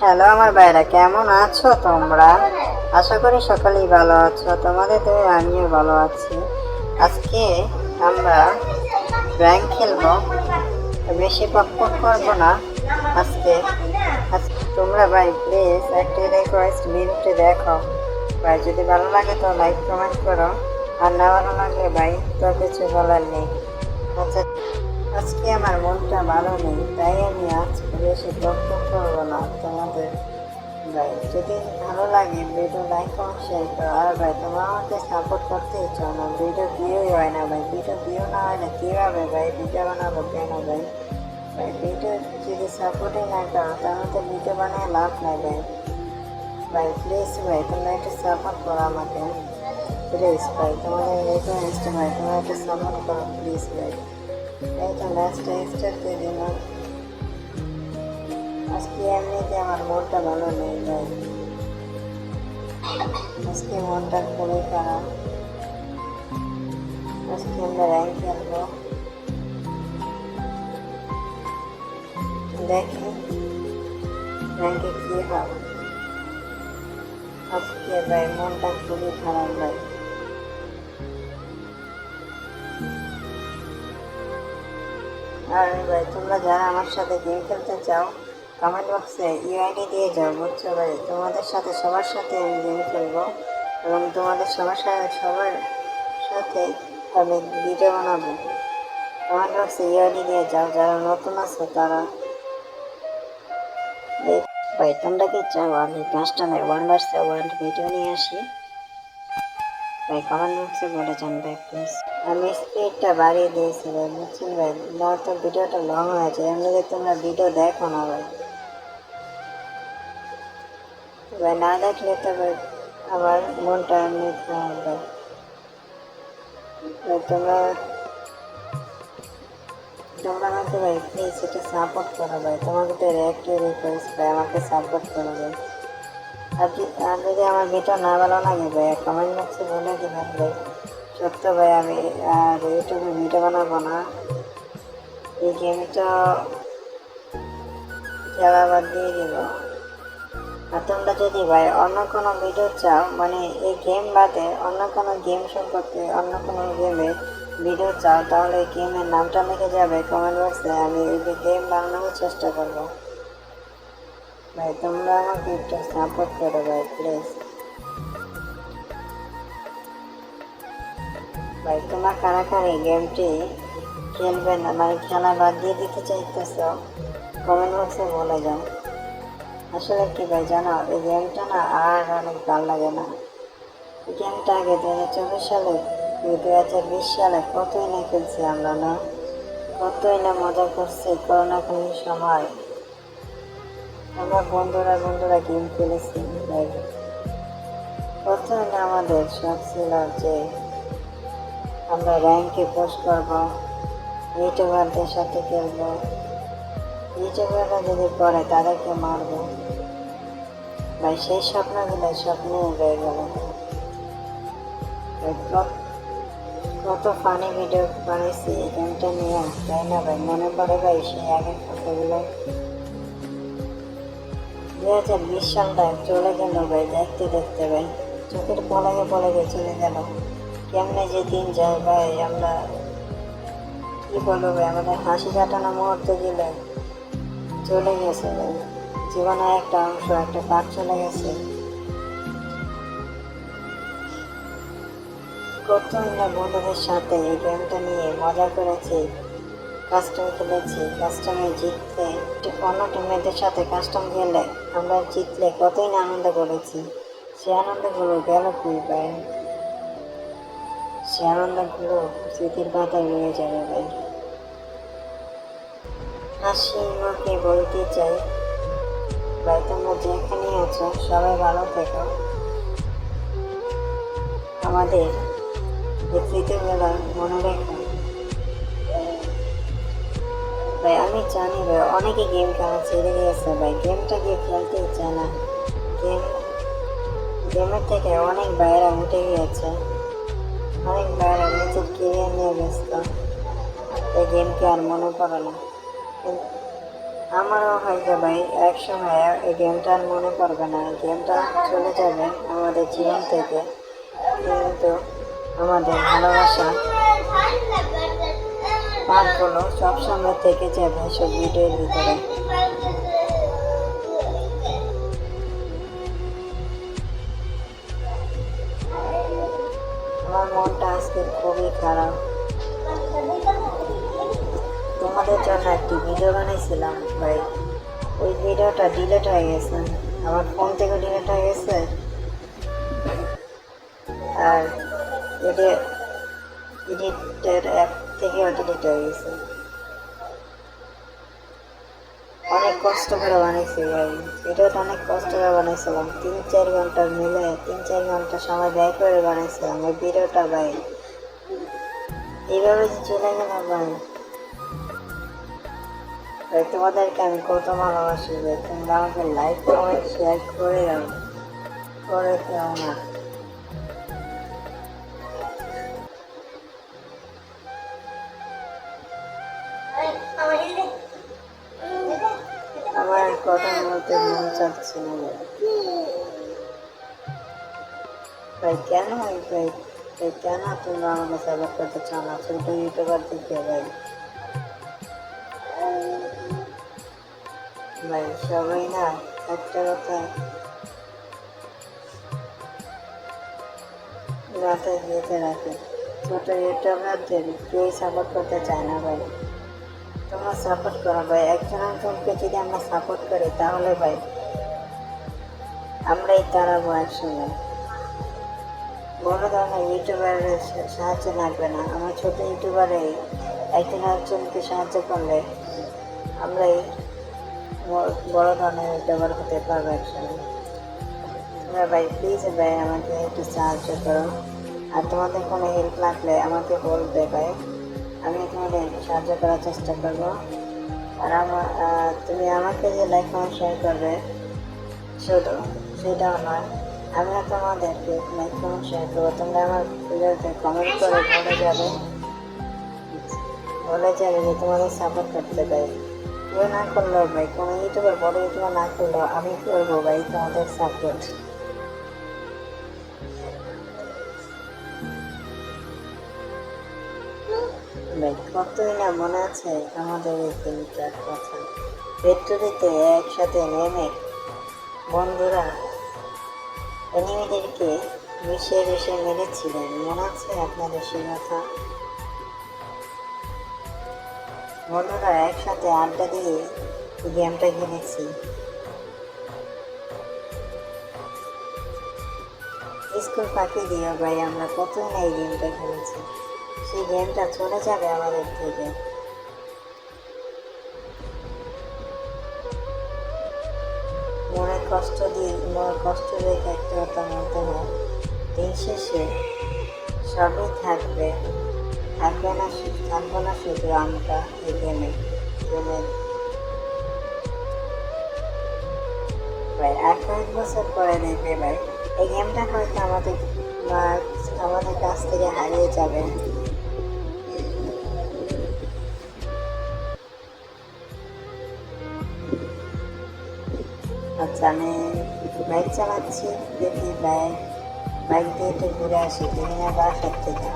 Hello আমার ভাইরা, কেমন আছো তোমরা? আশা করি সকলেই ভালো আছো, তোমাদের তো আমিও ভালো আছি। আজকে আমরা র্যাঙ্ক খেলব, বেশি পক পক করব না। আজকে তোমরা ভাই প্লিজ একটি রিকোয়েস্ট ভিডিওটি দেখো। ভাই, যদি ভালো লাগে তো লাইক কমেন্ট করো। আর না ভালো লাগলে ভাই, তো কিছু বলার নেই। আচ্ছা। আজকে আমার মনটা ভালো নেই, তাই আমি আজকে বেশি বক্তব্য করব না তোমাদের ভাই। যদি ভালো লাগে ভিডিও লাইক শেয়ার করো। আর ভাই, তোমরা আমাকে সাপোর্ট করতেই চাও না, ভিডিও ভিউই হয় না ভাই। ভিডিও ভিউ না হয় না, কীভাবে ভাই? ভিডিও বানাবো কেন ভাই? ভাই, ভিডিও যদি সাপোর্টই না করো, তাহলে তো ভিডিও বানিয়ে লাভ নাই ভাই। ভাই প্লিজ ভাই, তোমরা একটু সাপোর্ট করো আমাকে। প্লিজ ভাই, তোমাদের রিকোয়েস্ট ভাই, তোমরা একটু সাপোর্ট করো প্লিজ ভাই। এই তো ম্যাচটা স্টার্ট দিয়ে দিলাম আজকে এমনিতে আমার মনটা ভালো নেই ভাই আজকে মনটা খুবই খারাপ আজকে আমরা র্যাঙ্ক খেলব দেখি র্যাঙ্কে কি হবে আজকে ভাই মনটা খুবই খারাপ ভাই আর ভাই, তোমরা যারা আমার সাথে গেম খেলতে চাও কমেন্ট বক্সে ইউআইডি দিয়ে যাও, বুঝছ ভাই? তোমাদের সাথে, সবার সাথে আমি গেম খেলব এবং তোমাদের সবার সাথে সবার সাথে আমি ভিডিও বানাবো। কমেন্ট বক্সে ইউআইডি দিয়ে যাও, যারা নতুন আছে তারা। ভাই, তোমরা কি চাও? আমি customer one versus one video নিয়ে আসি। ভাই, কমেন্ট বক্সে বলে যান প্লিজ আমি স্পিডটা বাড়িয়ে দিয়েছি ভাই বুঝছেন ভাই। নয়তো ভিডিওটা লং হয়ে যায় এমনিতে তোমরা ভিডিও দেখো না ভাই। ভাই, না দেখলে তো ভাই, আমার মনটা এমনি ভাই। তোমরা তোমরা আমাকে ভাই প্লিজ এটা সাপোর্ট করো ভাই। তোমাকে তো একটি রিকোয়েস্ট ভাই, আমাকে সাপোর্ট করো ভাই। আর যদি আমার ভিডিও না ভালো লাগে ভাই কমেন্ট বক্সে বলে দেবেন ভাই। সত্য ভাই, আমি আর ইউটিউবে ভিডিও বানাবো না। এই গেমটা খেলা বাদ দিয়ে দিব। আর তোমরা যদি ভাই অন্য কোনো ভিডিও চাও মানে এই গেম বাদে অন্য কোনো গেম সম্পর্কে, অন্য কোনো গেমে ভিডিও চাও, তাহলে গেমের নামটা লিখে যাবে কমেন্ট বক্সে আমি ওই গেম বানানোর চেষ্টা করব। ভাই, তোমরা আমাকে একটু সাপোর্ট করো ভাই প্লিজ ভাই, তোমরা কারা কারা এই গেমটি খেলবে না? মানে খেলা বাদ দিয়ে দিতে চাইতেছ? কমেন্ট বক্সে বলে যাও। আসলে কি ভাই, জানো, এই গেমটা না আর অনেক ভালো লাগে না। এই গেমটা আগে দু হাজার চব্বিশ সালে দু হাজার বিশ সালে কতই না খেলছি আমরা, না? কতই না মজা করছি করোনাকালীন সময়। আমরা বন্ধুরা বন্ধুরা গেম খেলেছি লাইভ প্রথমে আমাদের শখ ছিল যে আমরা র্যাঙ্কে পোস্ট করব, ইউটিউবারদের সাথে খেলব। ইউটিউবাররা যদি করে তাদেরকে মারব। ভাই, সেই স্বপ্নগুলো স্বপ্নে রয়ে গেল। কত- ফানি ভিডিও বানাইছি, এই নিয়ে, তাই না ভাই? মনে পড়ে ভাই, সেই আগের দু হাজার বিশ সালটা চলে গেল ভাই, দেখতে দেখতে ভাই, চোখের পলকে পলকে চলে গেল কেমনে যে দিন যায় ভাই, আমরা কি বলব ভাই, আমাদের হাসি কাটানো মুহূর্তে গেলে চলে গেছে ভাই। জীবনের একটা অংশ, একটা পাঠ চলে গেছে। কত আমরা বন্ধুদের সাথে এই গেমটা নিয়ে মজা করেছি। কাস্টম খেলেছি কাস্টমে জিতলে অন্য টিমমেটদের সাথে কাস্টম খেলে আমরা জিতলে কতই না আনন্দ করেছি। সে আনন্দগুলো গেল কি ভাই সে আনন্দগুলো স্মৃতির পাতায় রয়ে যাবে ভাই। হাসি মুখে বলতে চাই, ভাই তোমরা যেখানে আছো, সবাই ভালো থেকো। আমাদের এই স্মৃতিগুলো মনে রেখো। ভাই আমি জানি ভাই অনেকে গেম খেলা ছেড়ে দিয়েছে, ভাই। গেমটা গিয়ে খেলতেই চায় না। গেম গেমের থেকে অনেক বাইরে উঠে গিয়েছে। অনেক বাইরে নিজের কেরিয়ার নিয়ে ব্যস্ত। এই গেমকে আর মনে পড়ে না। আমারও হয়তো, ভাই এক সময় এই গেমটা আর মনে পড়বে না। এই গেমটা চলে যাবে আমাদের জীবন থেকে। কিন্তু আমাদের ভালোবাসা পাঠগুলো সবসময় থেকে যাবে সব ভিডিওর ভিতরে। আমার মনটা আজকে খুবই খারাপ। তোমাদের জন্য একটি ভিডিও বানিয়েছিলাম ভাই। ওই ভিডিওটা ডিলেট হয়ে গেছে। আমার ফোন থেকে ডিলেট হয়ে গেছে। আর এডিট এডিটের অ্যাপ থেকেও ডিলিট হয়ে গেছে অনেক কষ্ট করে বানাইছি ভাই। ভিডিওটা অনেক কষ্ট করে বানাইছিলাম। তিন, চার ঘণ্টা মিলে তিন, চার ঘণ্টা সময় ব্যয় করে বানাইছিলাম ওই ভিডিওটা ভাই। এইভাবে যে চলে গেল ভাই। ভাই, তোমাদেরকে আমি কত ভালোবাসি ভাই। তোমরা আমাকে লাইক কমেন্ট শেয়ার করে দাও। করে দাও না। কথা বলতে মন চাচ্ছে না ভাই। কেন ভাই? ভাই, কেন তোমরা আমাকে সাপোর্ট করতে চাও না? ছোট ইউটিউবার থেকে ভাই। ভাই, সবাই না একটা কথা মাথায় গেঁথে রাখে। ছোট ইউটিউবারদের কেউই সাপোর্ট করতে চায় না ভাই। তোমরা সাপোর্ট করো ভাই। একজন একজনকে যদি আমরা সাপোর্ট করি, তাহলে ভাই আমরাই তাড়াবো একসঙ্গে। বড় ধরনের ইউটিউবারের সাহায্য লাগবে না। আমার ছোট ইউটিউবারে একজন একজনকে সাহায্য করলে আমরাই বড় ধরনের ইউটিউবার হতে পারব একসঙ্গে। তোমরা ভাই প্লিজ ভাই, আমাকে একটু সাহায্য করো। আর তোমাদের কোনো হেল্প লাগলে আমাকে বলবে ভাই। আমি তোমাদের সাহায্য করার চেষ্টা করব। আর আমার তুমি আমাকে যে লাইক কমেন্ট শেয়ার করবে, শুধু সেটাও নয় আমিও তোমাদেরকে লাইক কমেন্ট শেয়ার করব। তোমরা আমার ভিডিওতে কমেন্ট করে বলে যাবে বলে যাবে যে তোমাদের সাপোর্ট করতে পারি কেউ না করলেও ভাই, কোনো ইউটিউবার বড় ইউটিউবার না করলেও আমি করব ভাই তোমাদের সাপোর্ট কতই না মনে আছে? আমাদের এই দিনটার কথা। ফ্যাক্টরিতে একসাথে নেমে বন্ধুরা এনিমিদেরকে মিশে মিশে মেরেছিলেন। মনে আছে আপনাদের সে কথা? বন্ধুরা, একসাথে আড্ডা দিয়ে গেমটা খেলেছি। স্কুল ফাঁকি দিয়ে ভাই, আমরা কতই না এই গেমটা খেলেছি। সেই গেমটা চলে যাবে আমাদের থেকে। মনে কষ্ট দিয়ে, মনে কষ্ট রেখে একটা কথা বলতে হয়। দিন শেষে সবই থাকবে। থাকবে না থাকব না শুধু আমরা গেমে গেমে ভাই কয়েক বছর পরে দেখবে ভাই। এই গেমটা হয়তো আমাদের আমাদের কাছ থেকে হারিয়ে যাবে। আমি বাইক চালাচ্ছি দেখি বাইক বাইক দিয়ে একটু ঘুরে আসি আবার বাসার থেকে।